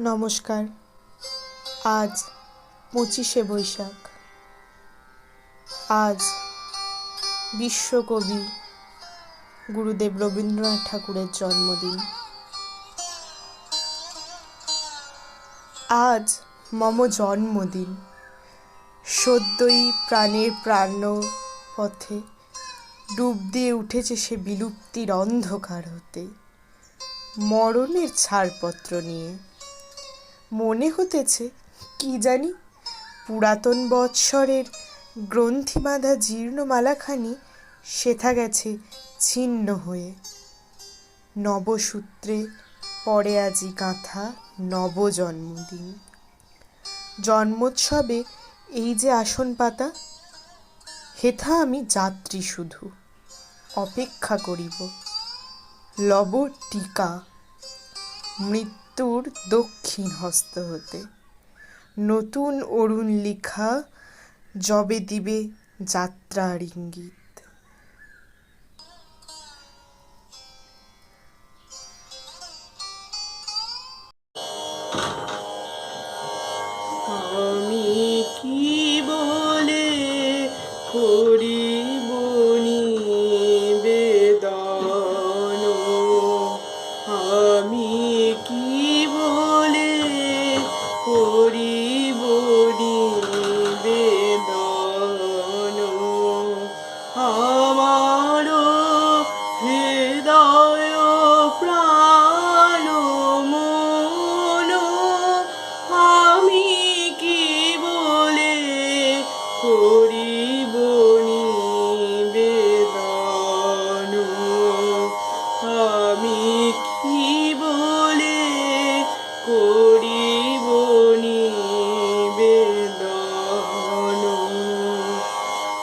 নমস্কার। আজ পঁচিশে বৈশাখ। আজ বিশ্বকবি গুরুদেব রবীন্দ্রনাথ ঠাকুরের জন্মদিন। আজ মম জন্মদিন। সদ্যই প্রাণের প্রাণ পথে ডুব দিয়ে উঠেছে সে বিলুপ্তির অন্ধকার হতে। মরণের ছাড়পত্র নিয়ে মনে হতেছে, কি জানি? পুরাতন বৎসরের গ্রন্থি বাঁধা জীর্ণ মালাখানি সেথা গেছে ছিন্ন হয়ে। নবসূত্রে পরে আজি গাঁথা নবজন্মদিন। জন্মোৎসবে এই যে আসন পাতা, হেথা আমি যাত্রী শুধু, অপেক্ষা করিব। লব টিকা মৃত্যুর দক্ষিণ হস্ত হতে। নতুন অরুণ লিখা যবে দিবে যাত্রার ইঙ্গিত।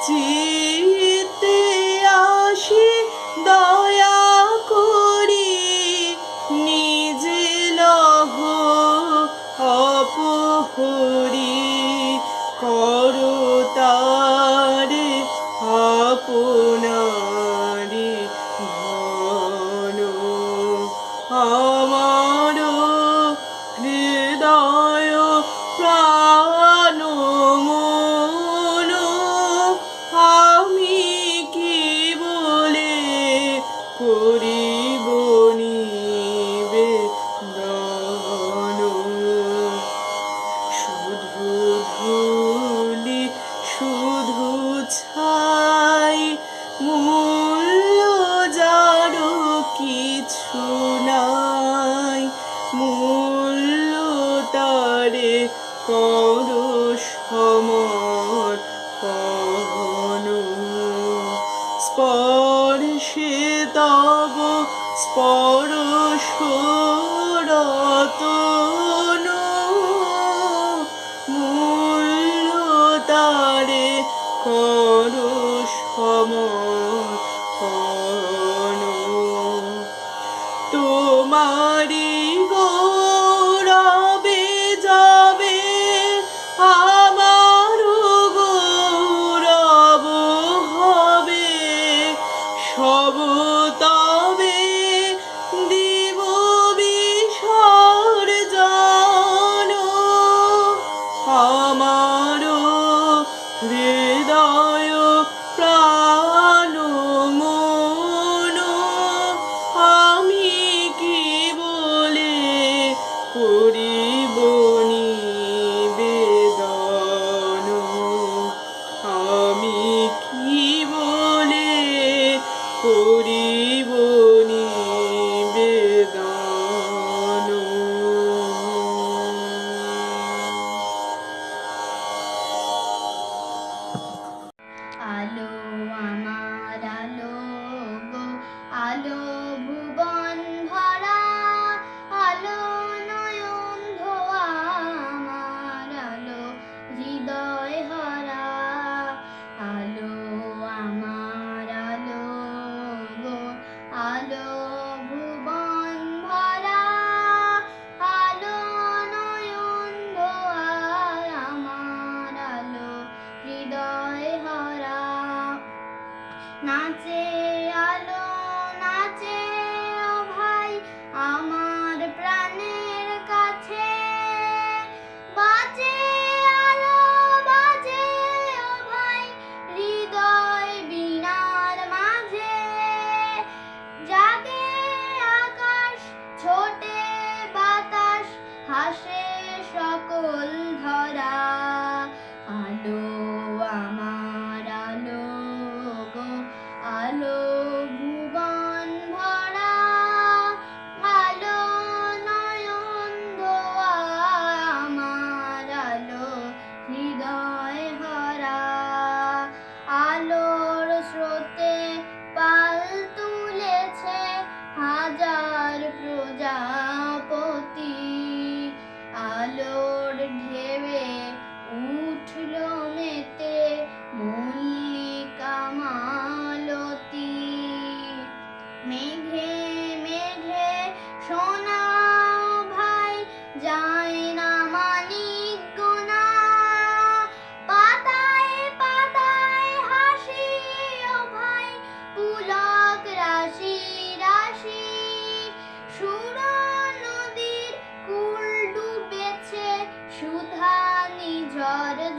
চিতে আসি দয়া করি নিজে লহ অপহরি। করো তারে আপনারি আমার হৃদয় প্রাণ স্পর্শ রতন মূল্য তারে তোমারি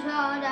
told